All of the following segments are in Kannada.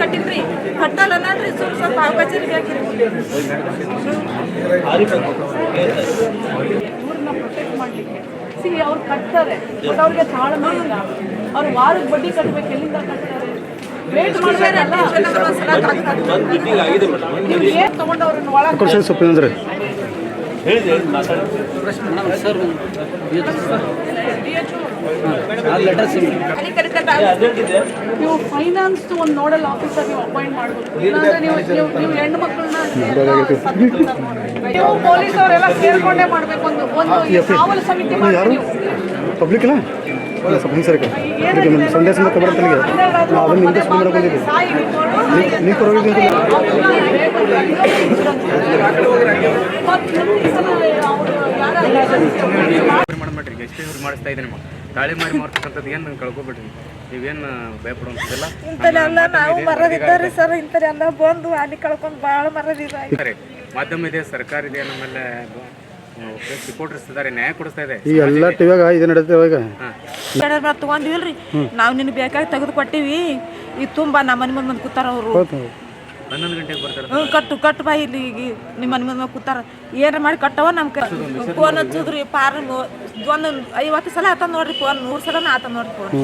ಕಟ್ಟಿದ್ರಿ. ಕಟ್ಟಲ್ಲ ಸ್ವಲ್ಪ ಸ್ವಲ್ಪ ಅವಕಾಶ. ಪ್ರೊಟೆಕ್ಟ್ ಮಾಡ್ಲಿಕ್ಕೆ. ಸಿ ಅವ್ರು ಕಟ್ತಾರೆ ಬಟ್ ಅವ್ರಿಗೆ ತಾಳ್ಮೆ ಇಲ್ಲ. ಅವ್ರು ವಾರಕ್ಕೆ ಬಡ್ಡಿ ಕಟ್ಬೇಕು ಎಲ್ಲಿಂದ ಕಟ್ತಾರೆ? ವೇಟ್ ಒಳಗೆ ನೀವು ಫೈನಾನ್ಸ್ ಒಂದು ನೋಡಲ್ ಆಫೀಸರ್ ನೀವು ಅಪಾಯಿಂಟ್ ಮಾಡಬೇಕು ಇಲ್ಲಾಂದ್ರೆ ನೀವು ನೀವು ನೀವು ಹೆಣ್ಣು ಮಕ್ಕಳನ್ನ ನೀವು ಪೊಲೀಸ್ ಅವರೆಲ್ಲ ಸೇರ್ಕೊಂಡೇ ಮಾಡ್ಬೇಕು. ಒಂದು ಒಂದು ಈ ಕಾವಲು ಸಮಿತಿ ಮಾಡಿ ಪಬ್ಲಿಕ್ ಸ್ವಲ್ಪ ಹಿಂಗೆ ಅದಕ್ಕೆ ನಮ್ಮ ಸಂದೇಶ ಮತ್ತು ನನಗೆ ನಾವು ಅದನ್ನು ಇಂಟ್ರೆಸ್ಟ್ ಮಾಡ್ಕೊಂಡಿದ್ದೀವಿ ನೀವು ಮಾಡಿ ಮಾಡ್ರಿ ಎಷ್ಟು ಇವ್ರು ಮಾಡಿಸ್ತಾ ಇದ್ದೀನಿ ನಿಮ್ಮ ತಾಳಿ ಮಾರಿ ಮಾಡ್ತಕ್ಕಂಥದ್ದು ಏನು ಕಳ್ಕೊಬೇಡ್ರಿ ನೀವೇನು ಭಯಪಡುವಂಥದ್ದೆಲ್ಲ ಇಂಥಲ್ಲೆಲ್ಲ ನಾವು ಮರದಿದ್ದಾರೆ ಸರ್ ಇಂಥಲ್ಲೆಲ್ಲ ಬಂದು ಅಲ್ಲಿ ಕಳ್ಕೊಂಡು ಭಾಳ ಮರದಿದ್ದಾರೆ ಮಾಧ್ಯಮ ಇದೆ ಸರ್ಕಾರ ಇದೆ ನಮ್ಮೆಲ್ಲ ರಿಪೋರ್ಟರ್ಸ್ ಇದ್ದಾರೆ ನ್ಯಾಯ ಕೊಡಿಸ್ತಾ ಇದೆ. ಈ ಎಲ್ಲ ಟಿವಿಯಾಗ ಇದು ನಡೀತದೆ ಇವಾಗ. ನಾವು ತಗೊಂಡಿವಿಲ್ರಿ ನಾವು ನಿನ್ಗೆ ಬೇಕಾಗಿ ತೆಗೆದು ಕೊಟ್ಟಿವಿ ಈ ತುಂಬಾ ನಮ್ಮ ಮನೆ ಮುಂದೆ ಬಂದು ಕೂತಾರ ಅವರು. ಹನ್ನೊಂದು ಗಂಟೆಗೆ ಬರ್ತಾರೆ. ಹ್ಞೂ ಕಟ್ಟು ಕಟ್ಟು ಬಾ ಇಲ್ಲಿ ಈಗ ನಿಮ್ಮ ಮನೆ ಮುಂದೆ ಕೂತಾರ. ಏನಾರ ಮಾಡಿ ಕಟ್ಟವ ನಮ್ಮ ಫೋನ್ ಹಚ್ಚಿದ್ರಿ ಪಾರ್ ಒಂದು ಐವತ್ತು ಸಲ ಆತ ನೋಡ್ರಿ ಫೋನ್ ನೂರು ಸಲನ ಆತ ನೋಡ್ರಿ ಫೋನ್.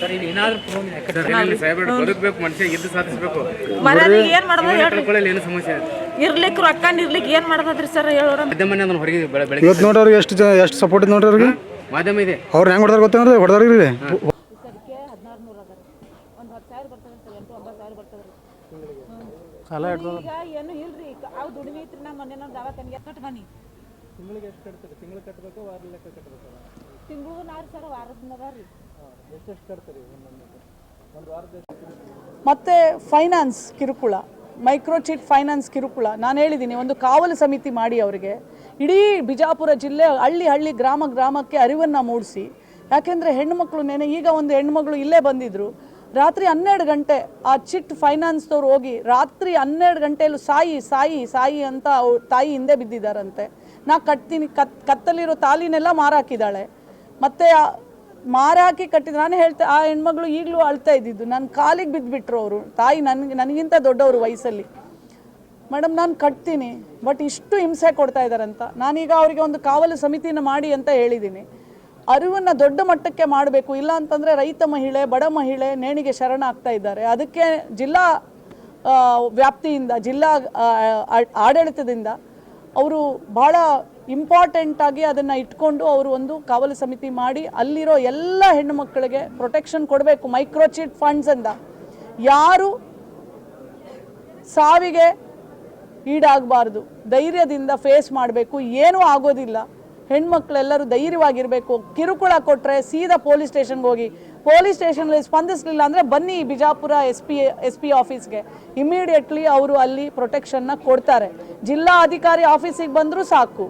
ಸರ್ ಏನಿಲ್ಲ ಸಾಹೇಬ್ರು ಬದುಕಬೇಕು ಮನುಷ್ಯ ಗೆದ್ದು ಸಾಧಿಸಬೇಕು. ಮರ್ಯಾದೆ ಏನ್ ಮಾಡ್ಬೋದು ಹೇಳ್ರಿ. ಏನು ಸಮಸ್ಯೆ? ಇದೆ ಇರ್ಲಿಕ್ಕೆ ರೊಕ್ಕ ಇರ್ಲಿಕ್ಕೆ ಏನ್ ಮಾಡೋದ್ರಿ ಸರ್ ಹೇಳೋರ? ಮಾಧ್ಯಮನೇ ಅದನ್ನು ಹೊರಗೆ ಬೆಳೆ ಬೆಳಗ್ಗೆ ಇವತ್ತು ನೋಡ್ರಿ ಎಷ್ಟು ಜ ಎಷ್ಟು ಸಪೋರ್ಟ್ ಇದೆ ನೋಡ್ರಿ ಅವ್ರಿಗೆ? ಮಾಧ್ಯಮ ಇದೆ. ಅವ್ರು ಹೆಂಗೆ ಹೊಡೆದಾರ ಗೊತ್ತೇನ್ರಿ ಹೊಡೆದಾರ್ರಿ ಈಗ ಏನು ಇಲ್ರಿ ಅವ್ ದುಡಿಮೆ ಐತ್ರಿ ನಮ್ಮ ಮನೆ ನಮ್ಮ ದವಾಖಾನಿಗೆ ಕಟ್ ಬನ್ನಿ ತಿಂಗಳಿಗೆ ಎಷ್ಟು ಕಟ್ತಾರೆ ತಿಂಗಳು ಕಟ್ಟಬೇಕು ವಾರ ಲೆಕ್ಕ ಕಟ್ಟಬೇಕು ತಿಂಗಳು ನಾರು ಸರ್ ಒಂದು ಅದಾವ್ರಿ ಮತ್ತೆ ಫೈನಾನ್ಸ್ ಕಿರುಕುಳ. ಮೈಕ್ರೋಚಿಟ್ ಫೈನಾನ್ಸ್ ಕಿರುಕುಳ. ನಾನು ಹೇಳಿದ್ದೀನಿ ಒಂದು ಕಾವಲು ಸಮಿತಿ ಮಾಡಿ ಅವರಿಗೆ. ಇಡೀ ಬಿಜಾಪುರ ಜಿಲ್ಲೆ ಹಳ್ಳಿ ಹಳ್ಳಿ ಗ್ರಾಮ ಗ್ರಾಮಕ್ಕೆ ಅರಿವನ್ನು ಮೂಡಿಸಿ. ಯಾಕೆಂದರೆ ಹೆಣ್ಮಕ್ಳು ನೆನೆ, ಈಗ ಒಂದು ಹೆಣ್ಮಗಳು ಇಲ್ಲೇ ಬಂದಿದ್ರು. ರಾತ್ರಿ ಹನ್ನೆರಡು ಗಂಟೆ ಆ ಚಿಟ್ ಫೈನಾನ್ಸ್ದವ್ರು ಹೋಗಿ ರಾತ್ರಿ ಹನ್ನೆರಡು ಗಂಟೆಯಲ್ಲೂ ಸಾಯಿ ಸಾಯಿ ಸಾಯಿ ಅಂತ ಅವ್ರ ತಾಯಿ ಹಿಂದೆ ಬಿದ್ದಿದ್ದಾರಂತೆ ನಾ ಕಟ್ತೀನಿ, ಕತ್, ಕತ್ತಲಿರೋ ತಾಲಿನೆಲ್ಲ ಮಾರಾಕಿದ್ದಾಳೆ ಮತ್ತು ಮಾರಾಕಿ ಕಟ್ಟಿದ್ರು. ನಾನು ಹೇಳ್ತೆ, ಆ ಹೆಣ್ಮಗಳು ಈಗಲೂ ಅಳ್ತಾ ಇದ್ದಿದ್ದು. ನನ್ನ ಕಾಲಿಗೆ ಬಿದ್ದುಬಿಟ್ರು ಅವರು. ತಾಯಿ ನನಗೆ ನನಗಿಂತ ದೊಡ್ಡವರು ವಯಸ್ಸಲ್ಲಿ. ಮೇಡಮ್ ನಾನು ಕಟ್ತೀನಿ, ಬಟ್ ಇಷ್ಟು ಹಿಂಸೆ ಕೊಡ್ತಾ ಇದ್ದಾರಂತ. ನಾನೀಗ ಅವರಿಗೆ ಒಂದು ಕಾವಲು ಸಮಿತಿನ ಮಾಡಿ ಅಂತ ಹೇಳಿದ್ದೀನಿ. ಅರಿವನ್ನು ದೊಡ್ಡ ಮಟ್ಟಕ್ಕೆ ಮಾಡಬೇಕು. ಇಲ್ಲ ಅಂತಂದರೆ ರೈತ ಮಹಿಳೆ, ಬಡ ಮಹಿಳೆ ನೇಣಿಗೆ ಶರಣ ಆಗ್ತಾ ಇದ್ದಾರೆ. ಅದಕ್ಕೆ ಜಿಲ್ಲಾ ವ್ಯಾಪ್ತಿಯಿಂದ, ಜಿಲ್ಲಾ ಆಡಳಿತದಿಂದ ಅವರು ಭಾಳ ಇಂಪಾರ್ಟೆಂಟಾಗಿ ಅದನ್ನು ಇಟ್ಕೊಂಡು ಅವರು ಒಂದು ಕಾವಲು ಸಮಿತಿ ಮಾಡಿ ಅಲ್ಲಿರೋ ಎಲ್ಲ ಹೆಣ್ಣು ಮಕ್ಕಳಿಗೆ ಪ್ರೊಟೆಕ್ಷನ್ ಕೊಡಬೇಕು ಮೈಕ್ರೋಚಿಟ್ ಅಂತ. ಯಾರು ಸಾವಿಗೆ ಈಡಾಗಬಾರ್ದು, ಧೈರ್ಯದಿಂದ ಫೇಸ್ ಮಾಡಬೇಕು, ಏನೂ ಆಗೋದಿಲ್ಲ. ಹೆಣ್ಮಕ್ಳೆಲ್ಲರೂ ಧೈರ್ಯವಾಗಿರಬೇಕು, ಕಿರುಕುಳ ಕೊಟ್ಟರೆ ಸೀದಾ ಪೊಲೀಸ್ ಸ್ಟೇಷನ್ಗೆ ಹೋಗಿ. ಪೊಲೀಸ್ ಸ್ಟೇಷನಲ್ಲಿ ಸ್ಪಂದಿಸಲಿಲ್ಲ ಅಂದರೆ ಬನ್ನಿ Bijapur S P S P ಆಫೀಸ್ಗೆ ಇಮಿಡಿಯೇಟ್ಲಿ ಅವರು ಅಲ್ಲಿ ಪ್ರೊಟೆಕ್ಷನ್ನ ಕೊಡ್ತಾರೆ. ಜಿಲ್ಲಾ ಅಧಿಕಾರಿ ಆಫೀಸಿಗೆ ಬಂದರೂ ಸಾಕು.